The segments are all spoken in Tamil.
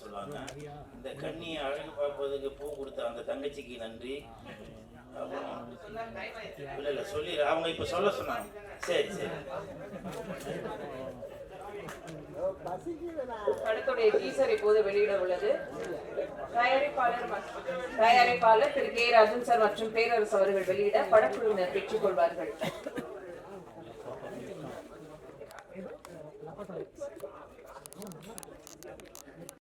சொல்லுவாங்க இந்த கண்ணியை அழகு பார்ப்பதுக்கு பூ கொடுத்த அந்த தங்கச்சிக்கு நன்றி. இல்ல இல்ல சொல்லி அவங்க இப்ப சொல்ல சொன்னாங்க. சரி சரி. படத்துடைய டீசர் இப்போது வெளியிட உள்ளது. தயாரிப்பாளர் தயாரிப்பாளர் திரு கே ராஜன் சார் மற்றும் பேரரசு அவர்கள் வெளியிட படக்குழுவினர் பெற்றுக் கொள்வார்கள்.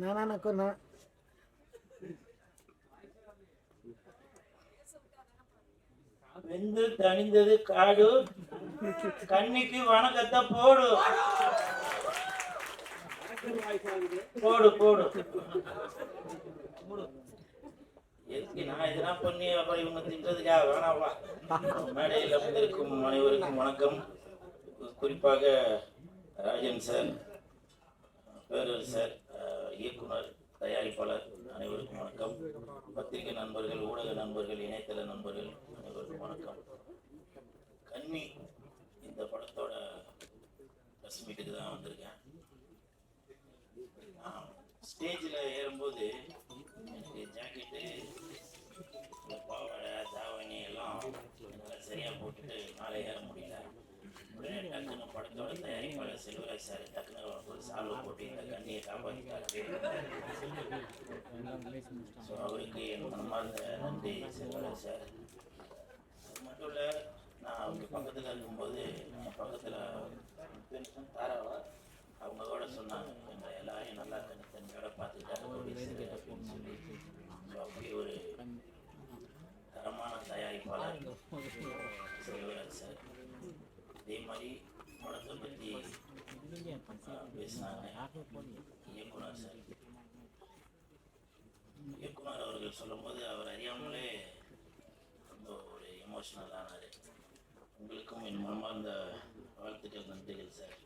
நானா நான் வெந்து தணிந்தது காடு கண்ணிக்கு வணக்கத்தை போடு. போடு போடு. எதுக்கு நான் இதெல்லாம் பண்ணி அப்புறம் இவங்க தின்றதுக்காக வேணாவா மேடையில் வந்திருக்கும் அனைவருக்கும் வணக்கம். குறிப்பாக ராஜன் சார் பேரர் சார் இயக்குனர் தயாரிப்பாளர் அனைவருக்கும் வணக்கம். பத்திரிகை நண்பர்கள் ஊடக நண்பர்கள் இணையதள நண்பர்கள் அனைவருக்கும் வணக்கம். கன்னி இந்த படத்தோட ப்ரெஸ் மீட்டுக்கு தான் வந்திருக்கேன். ஸ்டேஜில் ஏறும்போது எனக்கு ஜாக்கெட்டு இந்த பாவாடை தாவணி எல்லாம் என்னால் சரியாக போட்டுட்டு மேலே ஏற முடியல உடனே டக்குன்னு படத்தோட தயாரிப்பாளர் செல்வராஜ் சார் டக்குன்னு ஒரு சால்வை போட்டு இந்த கண்ணியை காப்பாற்றிட்டாரு ஸோ அவருக்கு என் மனமார்ந்த நன்றி செல்வராஜ் சார் அது மட்டும் இல்லை நான் அவங்க பக்கத்தில் இருக்கும்போது என் பக்கத்தில் தாராவா அவங்களோட சொன்னாங்க பேசினாங்க இயக்குனர் சார் இயக்குனர் அவர்கள் சொல்லும்போது அவர் அறியாமலே ரொம்ப ஒரு எமோஷனல் ஆனார் உங்களுக்கும் என் மனமார்ந்த வாழ்த்துக்கள் நன்றிகள் சார்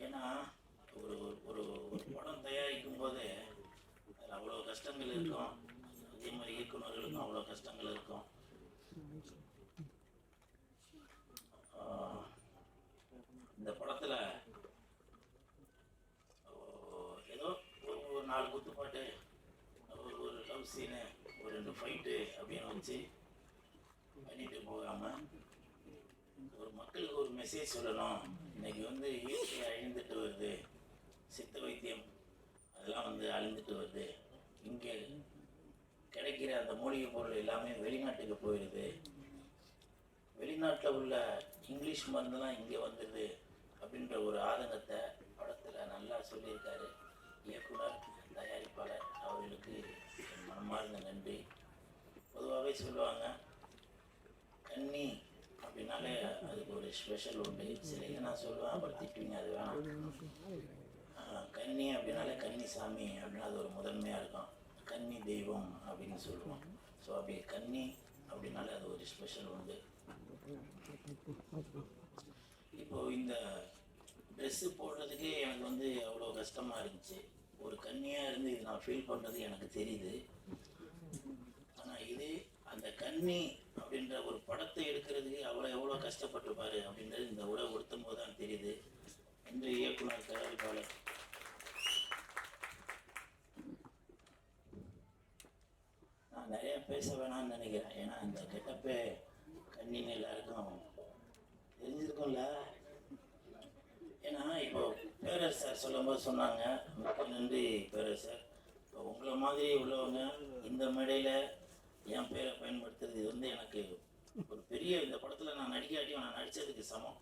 ஏன்னா ஒரு ஒரு ஒரு படம் தயாரிக்கும் போது அதில் அவ்வளோ கஷ்டங்கள் இருக்கும் அதே மாதிரி இயக்குனர்களுக்கும் அவ்வளோ கஷ்டங்கள் இருக்கும் இந்த படத்தில் ஏதோ ஒரு ஒரு நாலு குத்துப்பாட்டு ஒரு ஒரு லவ் சீனு ஒரு ரெண்டு ஃபைட்டு அப்படின்னு வச்சு பண்ணிட்டு போகாமல் ஒரு மக்களுக்கு ஒரு மெசேஜ் சொல்லணும். இன்னைக்கு வந்து இயற்கை அழிந்துட்டு வருது. சித்த வைத்தியம் அதெல்லாம் வந்து அழிந்துட்டு வருது. இங்கே கிடைக்கிற அந்த மூலிகை பொருள் எல்லாமே வெளிநாட்டுக்கு போயிடுது வெளிநாட்டில் உள்ள இங்கிலீஷ் மருந்தெல்லாம் இங்கே வந்துடுது அப்படின்ற ஒரு ஆதங்கத்தை படத்தில் நல்லா சொல்லியிருக்காரு. இயக்குனர் தயாரிப்பாளர் அவர்களுக்கு என் மனமார்ந்த நன்றி. பொதுவாகவே சொல்லுவாங்க கன்னி அப்படின்னாலே அதுக்கு ஒரு ஸ்பெஷல் உண்டு. சிலையை நான் சொல்லுவேன் அப்புறம் திட்டுவீங்க அது வேணாம். கன்னி அப்படின்னாலே கன்னி சாமி அப்படின்னா அது ஒரு முதன்மையாக இருக்கும். கன்னி தெய்வம் அப்படின்னு சொல்லுவோம். ஸோ அப்படி கன்னி அப்படின்னாலே அது ஒரு ஸ்பெஷல் உண்டு. இப்போ இந்த ட்ரெஸ்ஸு போடுறதுக்கே எனக்கு வந்து அவ்வளோ கஷ்டமாக இருந்துச்சு. ஒரு கன்னியாக இருந்து இது நான் ஃபீல் பண்ணுறது எனக்கு தெரியுது. ஆனால் இது அந்த கன்னி அப்படின்ற ஒரு படத்தை எடுக்கிறதுக்கு அவ்வளோ எவ்வளோ கஷ்டப்பட்டிருப்பாரு அப்படின்றது இந்த உடை உடுத்தும் போது தான் தெரியுது. என்று இயக்குனர் தயாரிப்பாளர் நான் நிறைய பேச வேணாம்னு நினைக்கிறேன். ஏன்னா இந்த கெட்டப்பே கண்ணின்னு எல்லாருக்கும் தெரிஞ்சிருக்கும்ல. ஏன்னா இப்போ பேரர் சார் சொல்லும்போது சொன்னாங்க மிக்க நன்றி பேரர் சார் இப்போ உங்களை மாதிரி உள்ளவங்க இந்த மேடையில் என் பேரை பயன்படுத்துறது இது வந்து எனக்கு ஒரு பெரிய இந்த படத்தில் நான் நடிக்காட்டியும் நான் நடித்ததுக்கு சமம்.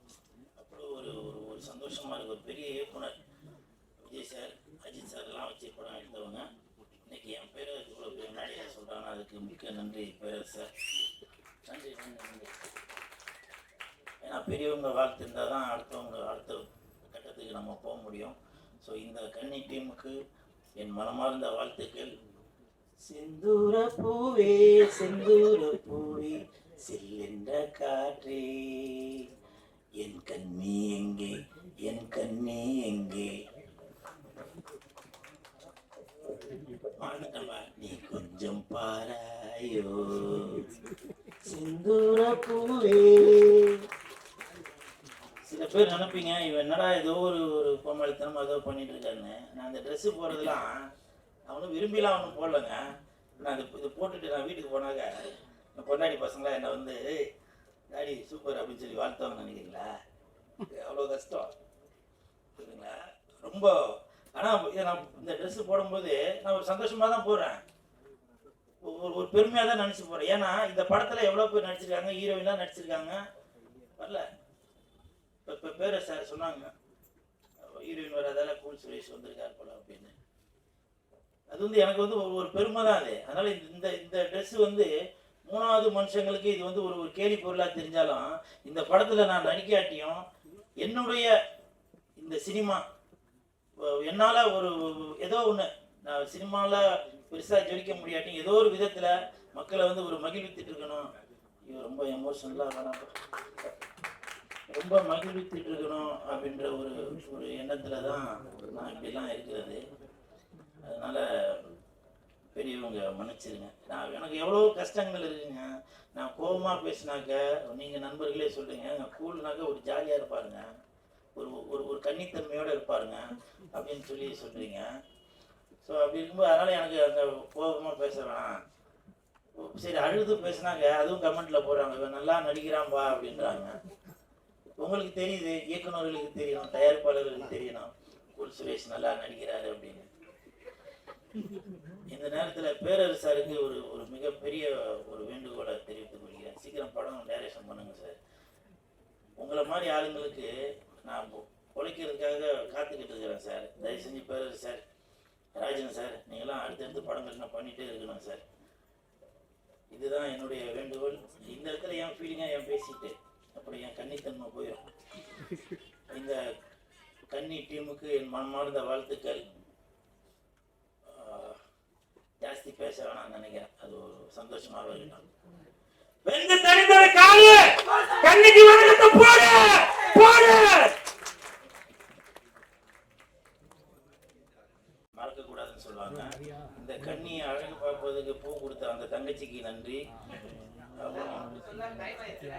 அவ்வளோ ஒரு ஒரு ஒரு சந்தோஷமாக இருக்கு. ஒரு பெரிய இயக்குனர் விஜய் சார் அஜித் சார்லாம் வச்சு படம் எடுத்தவங்க இன்னைக்கு என் பேரை இவ்வளோ பெரிய மேடையில் சொல்கிறாங்க அதுக்கு மிக்க நன்றி பேரரசர். நன்றி நன்றி நன்றி. ஏன்னா பெரியவங்க வாழ்த்து இருந்தால் தான் அடுத்தவங்க அடுத்த இடத்துக்கு நம்ம போக முடியும். ஸோ இந்த கன்னி டீமுக்கு என் மனமார்ந்த வாழ்த்துக்கள். செந்தூர பூவே செந்தூர பூவே செல்லென்ற காற்றே. என் கண்ணி எங்கே என் கண்ணி எங்கே? நீ கொஞ்சம் பாராயோ. செந்தூர பூவே பேர் நினைப்பீங்க இவன் என்னடா ஏதோ ஒரு ஒரு கோமாளித்தனமாக ஏதோ பண்ணிட்டு இருக்காருன்னு நான் அந்த ட்ரெஸ்ஸு போடுறதுலாம் அவனும் விரும்பிலாம் அவனும் போடலங்க. நான் அது இதை போட்டுட்டு நான் வீட்டுக்கு போனாக்க என் பொண்டாடி பசங்களாம் என்னை வந்து டாடி சூப்பர் அப்படின்னு சொல்லி வாழ்த்தவங்க நினைக்கிறீங்களா? அவ்வளோ கஷ்டம். சரிங்களா? ரொம்ப ஆனால் நான் இந்த ட்ரெஸ்ஸு போடும்போது நான் ஒரு சந்தோஷமாக தான் போடுறேன். ஒரு ஒரு பெருமையாக தான் நினச்சி போகிறேன் ஏன்னா இந்த படத்தில் எவ்வளோ பேர் நடிச்சிருக்காங்க ஹீரோயின்லாம் நடிச்சிருக்காங்க. வரல. பேரை சார் சொன்னாங்க ஹீரோயின் வராதால கூல் சுரேஷ் வந்திருக்கார் போல அப்படின்னு. அது வந்து எனக்கு வந்து ஒரு ஒரு பெருமை தான் அது. அதனால இந்த- இந்த இந்த ட்ரெஸ் வந்து மூணாவது மனுஷங்களுக்கு இது வந்து ஒரு ஒரு கேலி பொருளாக தெரிஞ்சாலும் இந்த படத்தில் நான் நடிக்காட்டியும் என்னுடைய இந்த சினிமா என்னால் ஒரு ஏதோ ஒன்று நான் சினிமாவில் பெருசாக ஜொலிக்க முடியாட்டியும் ஏதோ ஒரு விதத்தில் மக்களை வந்து ஒரு மகிழ்வித்துட்டு இருக்கணும். இது ரொம்ப எமோஷனலாக வேணாம். ரொம்ப மகிழ்வித்துட்டு இருக்கணும் அப்படின்ற ஒரு ஒரு எண்ணத்தில் தான் நான் இப்படிலாம் இருக்கிறது. அதனால் பெரியவங்க மன்னிச்சிருங்க. நான் எனக்கு எவ்வளோ கஷ்டங்கள் இருக்குங்க. நான் கோபமாக பேசினாக்க நீங்கள் நண்பர்களே சொல்கிறீங்க கூல்னாக்க ஒரு ஜாலியாக இருப்பாருங்க. ஒரு ஒரு ஒரு கன்னித்தன்மையோடு இருப்பாருங்க அப்படின்னு சொல்லி சொல்கிறீங்க ஸோ அப்படி இருக்கும்போது அதனால் எனக்கு அந்த கோபமாக பேச வேணாம். சரி அழுது பேசினாங்க அதுவும் கமெண்ட்டில் போடுறாங்க. இவன் நல்லா நடிக்கிறான்பா அப்படின்றாங்க. உங்களுக்கு தெரியுது இயக்குனர்களுக்கு தெரியும் தயாரிப்பாளர்களுக்கு தெரியணும் குல் சுரேஷ் நல்லா நடிக்கிறாரு அப்படின்னு. இந்த நேரத்தில் பேரரசாருக்கு ஒரு ஒரு மிகப்பெரிய ஒரு வேண்டுகோளை தெரிவித்துக் கொள்கிறேன். சீக்கிரம் படம் டைரக்ஷன் பண்ணுங்க சார். உங்களை மாதிரி ஆளுங்களுக்கு நான் உழைக்கிறதுக்காக காத்துக்கிட்டு இருக்கிறேன் சார். தயவு செஞ்சு பேரரசு சார் ராஜன் சார் நீங்களாம் அடுத்தடுத்து படங்கள் நான் பண்ணிகிட்டே இருக்கணும் சார். இதுதான் என்னுடைய வேண்டுகோள். இந்த இடத்துல என் ஃபீலிங்காக என் பேசிட்டு அப்புறம் என் கன்னித்தன்மை போயிடும் இந்த கன்னி டீமுக்கு என் மனமார்ந்த வாழ்த்துக்கள். ஜாஸ்தி பேச வேணாம்னு நினைக்கிறேன். அது ஒரு சந்தோஷமாக இருக்கட்டும். வெந்து தனித்தர காலு! கண்ணிக்கு வணக்கத்தை போடு! போடு! மறக்க கூடாதுன்னு சொல்லுவாங்க. இந்த கண்ணியை அழகு பார்ப்பதுக்கு பூ கொடுத்த அந்த தங்கச்சிக்கு நன்றி.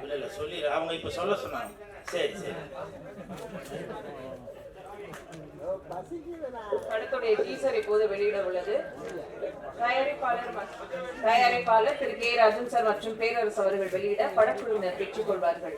இல்ல இல்ல சொல்லி அவங்க இப்ப சொல்ல சொன்னாங்க. சரி சரி. படத்துடைய டீசர் இப்போது வெளியிட உள்ளது. தயாரிப்பாளர் தயாரிப்பாளர் திரு கே. ராஜன் சார் மற்றும் பேரரசு அவர்கள் வெளியிட படக்குழுவினர் பெற்றுக் கொள்வார்கள்.